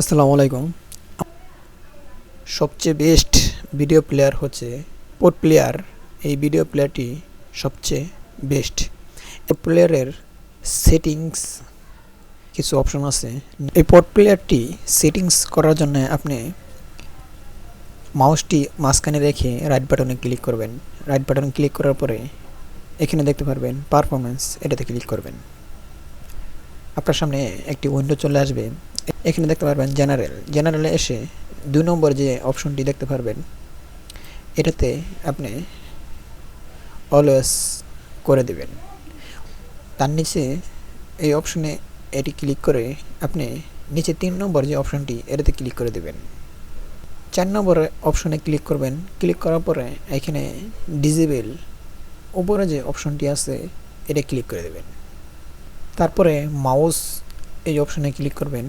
আসসালামু আলাইকুম। সবচেয়ে বেস্ট ভিডিও প্লেয়ার হচ্ছে পোর্ট প্লেয়ার এই ভিডিও প্লেয়ারটি সবচেয়ে বেস্ট এই প্লেয়ারের সেটিংস কিছু অপশন আছে। এই পোর্ট প্লেয়ারটি সেটিংস করার জন্য আপনি মাউসটি মাঝখানে রেখে রাইট বাটনে ক্লিক করবেন। রাইট বাটনে ক্লিক করার পরে এখানে দেখতে পারবেন পারফরমেন্স এটাতে ক্লিক করবেন। আপনার সামনে একটি উইন্ডো চলে আসবে। এখানে দেখতে পারবেন জেনারেল। জেনারেলে এসে দুই নম্বর যে অপশনটি দেখতে পারবেন, এটাতে আপনি অলওয়েস করে দেবেন। তার নিচে এই অপশনে এটি ক্লিক করে আপনি নিচে তিন নম্বর যে অপশনটি, এটাতে ক্লিক করে দেবেন। চার নম্বর অপশনে ক্লিক করবেন। ক্লিক করার পরে এখানে ডিজেবেল উপরে যে অপশনটি আছে, এটা ক্লিক করে দেবেন। তারপরে মাউস এই অপশনে ক্লিক করবেন।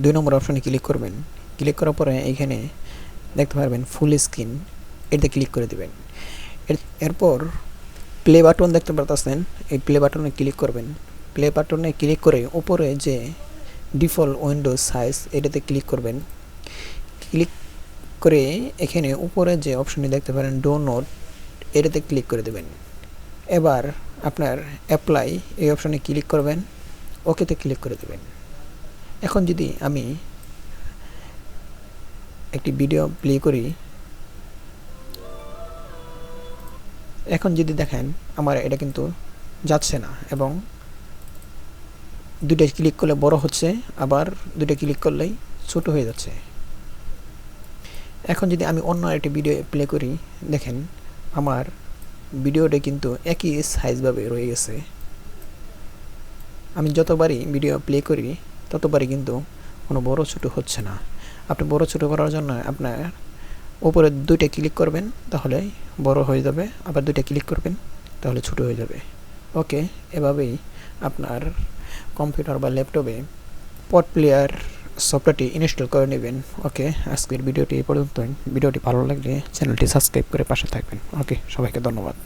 দুই নম্বর অপশনে ক্লিক করবেন। ক্লিক করার পরে এখানে দেখতে পারবেন ফুল স্ক্রিন এটাতে ক্লিক করে দেবেন। এর- এরপর প্লে বাটন দেখতে পারতেছেন, এই প্লে বাটনে ক্লিক করবেন। প্লে বাটনে ক্লিক করে উপরে যে ডিফল্ট উইন্ডো সাইজ এটাতে ক্লিক করবেন। ক্লিক করে এখানে উপরে যে অপশনটি দেখতে পারেন ডো নোট এটাতে ক্লিক করে দেবেন। এবার আপনার অ্যাপ্লাই এই অপশনে ক্লিক করবেন ওকেতে ক্লিক করে দেবেন। এখন যদি আমি একটি ভিডিও প্লে করি, এখন যদি দেখেন আমার এটা কিন্তু যাচ্ছে না এবং দুটো ক্লিক করলে বড় হচ্ছে, আবার দুটো ক্লিক করলেই ছোট হয়ে যাচ্ছে। এখন যদি আমি অন্য একটি ভিডিও প্লে করি, দেখেন আমার ভিডিওটা কিন্তু একই সাইজভাবে রয়ে গেছে। আমি যতবারই ভিডিও প্লে করি ততবারই কিন্তু কোনো বড় ছোটো হচ্ছে না। আপনি বড় ছোটো করার জন্য আপনার উপরে দুইটা ক্লিক করবেন, তাহলে বড় হয়ে যাবে, আবার দুইটা ক্লিক করবেন, তাহলে ছোটো হয়ে যাবে। ওকে, এভাবেই আপনার কম্পিউটার বা ল্যাপটপে পট প্লেয়ার সফটওয়্যারটি ইনস্টল করে নেবেন। ওকে, আজকের ভিডিওটি এই পর্যন্তই। ভিডিওটি ভালো লাগলে চ্যানেলটি সাবস্ক্রাইব করে পাশে থাকবেন। ওকে, সবাইকে ধন্যবাদ।